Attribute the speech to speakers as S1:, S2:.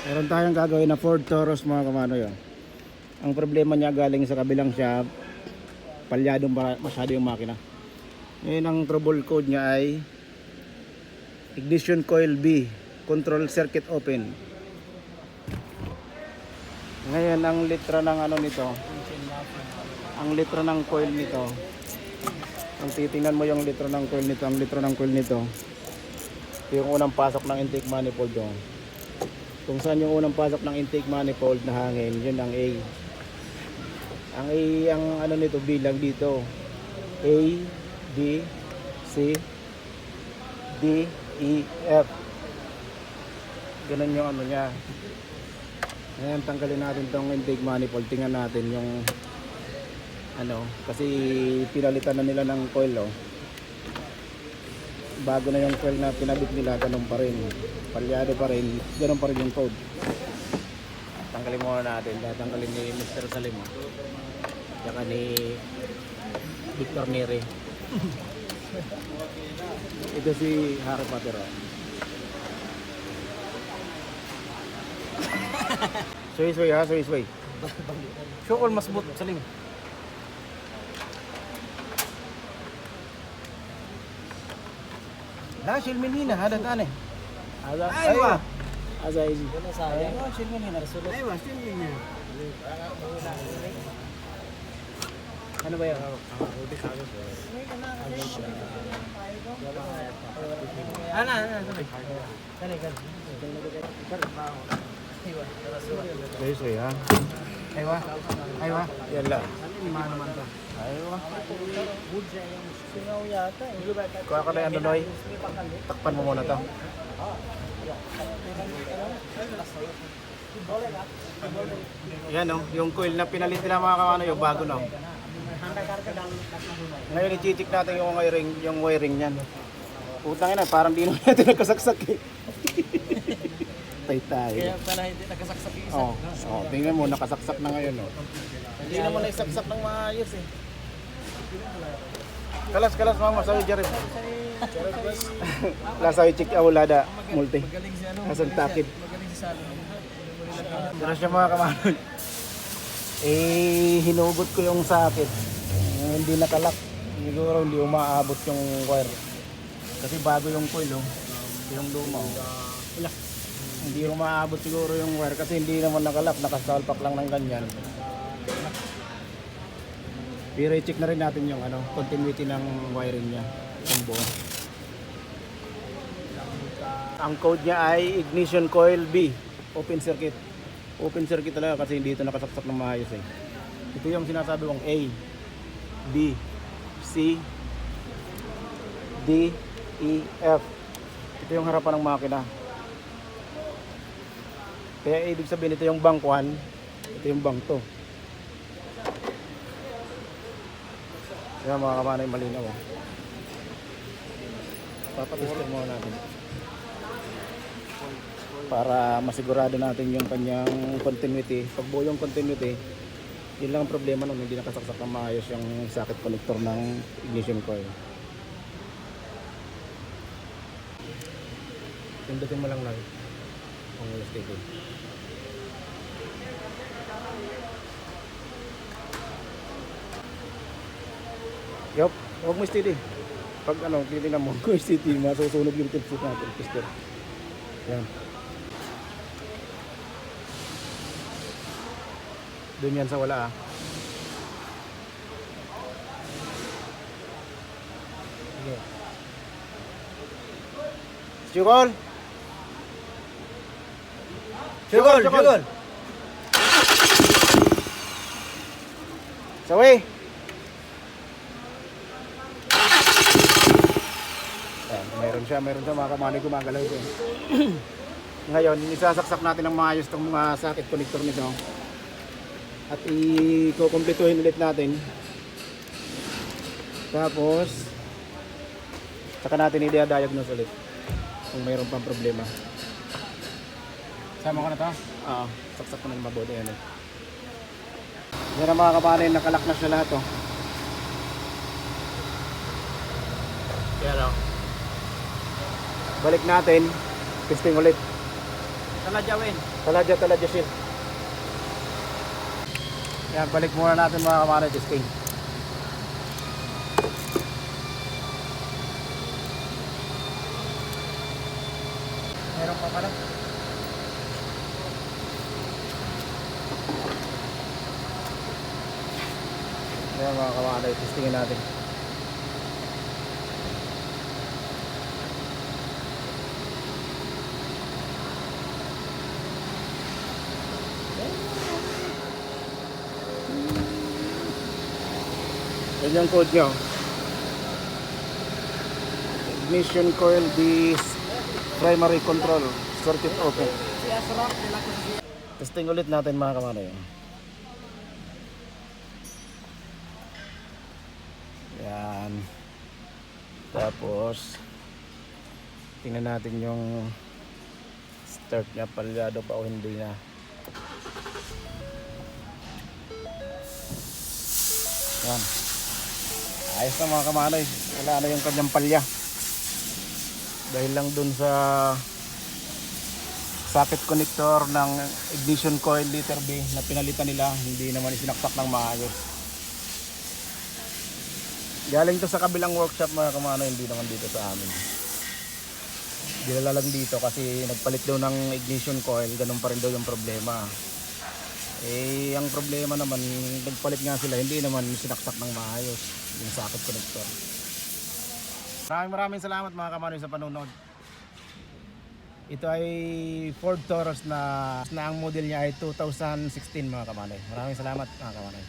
S1: Meron tayong gagawin na Ford Taurus mga kamano yun. Ang problema niya galing sa kabilang shop, palyadong masyado yung makina. Ngayon ang trouble code niya ay ignition coil B, control circuit open. Ngayon ang litra ng ano nito, ang litra ng coil nito, kung titingnan mo yung litra ng coil nito, ang litra ng coil nito, ito yung unang pasok ng intake manifold doon. Kung saan yung unang pasok ng intake manifold na hangin, yun ang A. Ang A, ang ano nito, bilang dito. A, B, C, D, E, F. Ganun yung ano niya. Ngayon, tanggalin natin tong intake manifold. Tingnan natin yung ano, kasi pinalitan na nila ng coil, oh. Bago na yung coil na pinabit nila, ganun pa rin. Palyado pa rin, ganun pa rin yung code. Tanggalin muna natin, tatanggalin ni Mr. Salim. Tsaka ni Victor Neri. Ito si Harry Potter. oh. Suy, suy ha, suy, suy.
S2: Syukol mas but saling.
S1: Nina, hadat ane.
S2: Silmin nina.
S1: Ano ba yan?
S2: Ana, ana.
S1: Suy, suy ha.
S2: Aywa. Aywa.
S1: Yan la.
S2: Lima naman to.
S1: Aywa. Kuha ka na yan, Nonoy. Takpan mo muna to. Yan oh, yung coil na pinalit nila mga kamano yung bago na. oh. Ngayon i-check natin yung wiring, yung wiring niyan. Putang ina, parang di naman natin nagkasaksak eh. Tay tayo.
S2: Kaya pala hindi nakasaksak isa.
S1: Oh, oh, tingnan mo nakasaksak na ngayon oh. Hindi naman naisaksak ng maayos eh. Kalas kalas mama sa Jerry. Lasa check awlada multi. Kasang
S2: Salo.
S1: Pero siya mga kamanon. Eh, hinugot ko yung sakit. Eh, hindi nakalak. Siguro hindi umaabot yung wire. Kasi bago yung coil, oh. Yung luma, oh. Wala. Hindi umaabot siguro yung wire kasi hindi naman nakalak. Nakasalpak lang ng ganyan. Pero i-check na rin natin yung ano, continuity ng wiring niya. Yung buo. Ang code niya ay ignition coil B, open circuit. Open circuit talaga kasi hindi ito nakasaksak ng maayos eh. Ito yung sinasabi kong A, B, C, D, E, F. Ito yung harapan ng makina. Kaya ibig sabihin ito yung bank 1, ito yung bank 2. Kaya mga kamanay malinaw. Oh. Papatestin muna natin para masigurado natin yung kanyang continuity. Pag buo yung continuity, yun lang ang problema nung hindi nakasaksak ng maayos yung socket connector ng ignition coil. Pindutin mo lang lang ang sticker. Yup, huwag mo steady. Pag ano, titignan mo, kung steady, masusunog yung tip natin, piston. Yan. Doon yan sa wala ah. Sige. Chukol! Chukol! Chukol! Sawi! Meron siya, meron siya mga kamali gumagalaw ito. Ngayon, isasaksak natin ng maayos itong mga socket connector nito. At i-kumpletuhin ulit natin. Tapos saka natin i-diagnose ulit kung mayroon pang problema.
S2: Sama ko na to.
S1: ah saksak ko ng mabuti yan eh yan ang mga kapanay nakalak na siya lahat oh yan oh balik natin testing ulit
S2: Taladya Win.
S1: Taladya, taladya shield. Yan, balik muna natin mga kamanay testing.
S2: Meron pa pala.
S1: Yan mga kamanay, testingin natin. Yan code nyo. Ignition coil this primary control circuit open. Testing ulit natin mga kamanay. Yan. Tapos tingnan natin yung start niya palyado pa o hindi na. Yan. Ayos na mga kamanay. Wala na yung kanyang palya. Dahil lang dun sa socket connector ng ignition coil liter B na pinalitan nila hindi naman isinaksak ng maayos galing to sa kabilang workshop mga kamano hindi naman dito sa amin dinala lang dito kasi nagpalit daw ng ignition coil ganun pa rin daw yung problema eh ang problema naman nagpalit nga sila hindi naman sinaksak ng maayos yung socket connector maraming maraming salamat mga kamano sa panunod ito ay Ford Taurus na, na ang model niya ay 2016 mga kamanay. Maraming salamat mga kamanay.